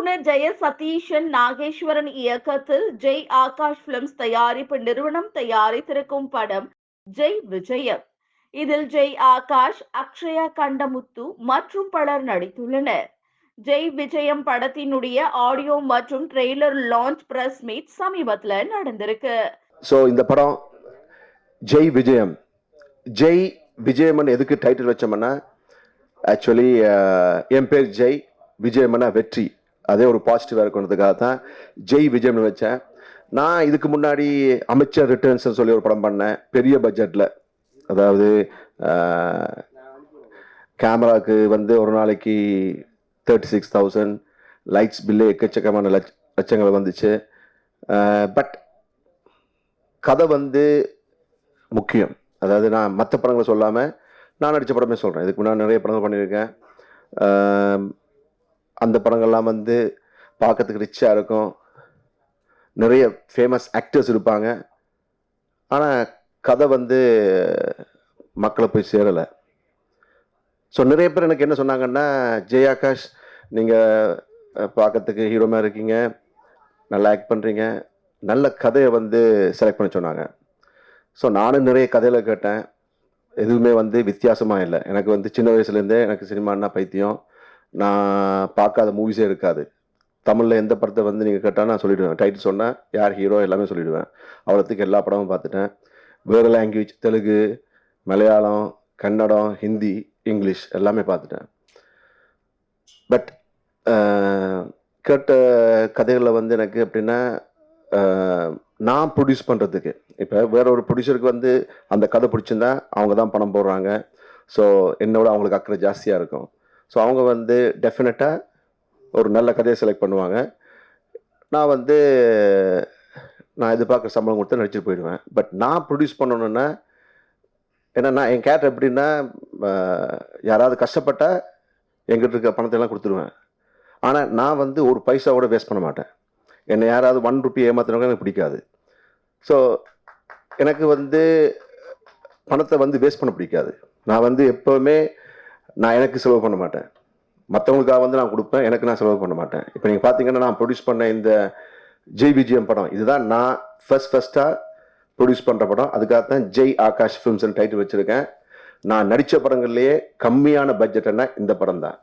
இயக்குனர் ஜெய சதீஷன் நாகேஸ்வரன் இயக்கத்தில் ஜெய் ஆகாஷ் பிலிம்ஸ் தயாரிப்பு நிறுவனம் தயாரித்திருக்கும் படம் ஜெய் விஜயம். இதில் ஜெய் ஆகாஷ் அக்ஷயா கண்டமுத்து மற்றும் பலர் நடித்துள்ளனர். ஜெய் விஜயம் படத்தினுடைய ஆடியோ மற்றும் ட்ரெய்லர் லான்ச் பிரஸ் மீட் சமீபத்தில் நடந்திருக்கு. ஸோ இந்த படம் ஜெய் விஜயம். ஜெய் விஜயம்னு எதுக்கு டைட்டில் வச்சோம்னா ஆக்சுவலி என் பேர் ஜெய் விஜயம்னா வெற்றி. அதே ஒரு பாசிட்டிவாக இருக்கணுன்றதுக்காக தான் ஜெய் விஜயம்னு வச்சேன். நான் இதுக்கு முன்னாடி அமைச்சர் ரிட்டர்ன்ஸ்னு சொல்லி ஒரு படம் பண்ணேன். பெரிய பட்ஜெட்டில் அதாவது கேமராவுக்கு வந்து ஒரு நாளைக்கு thirty six thousand lights bill எக்கச்சக்கமான லட்ச லட்சங்கள் வந்துச்சு. பட் கதை வந்து முக்கியம். அதாவது நான் மற்ற படங்களை சொல்லாமல் நான் நடித்த படமே சொல்கிறேன் இதுக்கு முன்னாடி நிறைய படங்கள் பண்ணியிருக்கேன். அந்த படங்கள்லாம் வந்து பார்க்கறதுக்கு ரிச்சாக இருக்கும். நிறைய ஃபேமஸ் ஆக்டர்ஸ் இருப்பாங்க. ஆனால் கதை வந்து மக்களை போய் சேரலை. ஸோ நிறைய பேர் எனக்கு என்ன சொன்னாங்கன்னா ஜெய் ஆகாஷ் நீங்கள் பார்க்கறதுக்கு ஹீரோமாக இருக்கீங்க. நல்லா ஆக்ட் பண்ணுறீங்க நல்ல கதையை வந்து செலக்ட் பண்ண சொன்னாங்க. ஸோ நானும் நிறைய கதையில் கேட்டேன். எதுவுமே வந்து வித்தியாசமாக இல்லை. எனக்கு வந்து சின்ன வயசுலேருந்தே எனக்கு சினிமான்னா பைத்தியம். நான் பார்க்காத மூவிஸே இருக்காது. தமிழில் எந்த படத்தை வந்து நீங்கள் கேட்டால் நான் சொல்லிவிடுவேன் டைட்டில் சொன்னேன் யார் ஹீரோ எல்லாமே சொல்லிவிடுவேன் அவ்வளோத்துக்கு எல்லா படமும் பார்த்துட்டேன். வேறு லாங்குவேஜ் தெலுங்கு மலையாளம் கன்னடம் ஹிந்தி இங்கிலீஷ் எல்லாமே பார்த்துட்டேன். பட் கேட்ட கதைகளில் வந்து எனக்கு எப்படின்னா நான் ப்ரொடியூஸ் பண்ணுறதுக்கு இப்போ வேற ஒரு ப்ரொடியூசருக்கு வந்து அந்த கதை பிடிச்சிருந்தா அவங்க தான் பணம் போடுறாங்க. ஸோ என்னோட அவங்களுக்கு அக்கறை ஜாஸ்தியாக இருக்கும். ஸோ அவங்க வந்து டெஃபினட்டாக ஒரு நல்ல கதையை செலக்ட் பண்ணுவாங்க. நான் வந்து நான் எதிர்பார்க்குற சம்பளம் கொடுத்து நடிச்சுட்டு போயிடுவேன். பட் நான் ப்ரொடியூஸ் பண்ணணுன்னா ஏன்னா நான் என் கேரக்டர் எப்படின்னா யாராவது கஷ்டப்பட்டால் எங்கிட்ட இருக்க பணத்தை எல்லாம் கொடுத்துருவேன். ஆனால் நான் வந்து ஒரு பைசா கூட வேஸ்ட் பண்ண மாட்டேன். என்னை யாராவது ஒன் ருப்பி ஏமாத்தினவங்க எனக்கு பிடிக்காது. ஸோ எனக்கு வந்து பணத்தை வந்து வேஸ்ட் பண்ண பிடிக்காது. நான் வந்து எப்போவுமே நான் எனக்கு செலவு பண்ண மாட்டேன். மற்றவங்களுக்காக வந்து நான் கொடுப்பேன் எனக்கு நான் செலவு பண்ண மாட்டேன். இப்போ நீங்கள் பார்த்தீங்கன்னா நான் ப்ரொடியூஸ் பண்ண இந்த ஜெய் விஜயம் படம் இதுதான் நான் ஃபர்ஸ்ட் ஃபர்ஸ்ட்டாக ப்ரொடியூஸ் பண்ணுற படம். அதுக்காக தான் ஜெய் ஆகாஷ் ஃபிலிம்ஸ்னு டைட்டில் வச்சுருக்கேன். நான் நடித்த படங்கள்லேயே கம்மியான பட்ஜெட்னா இந்த படம் தான்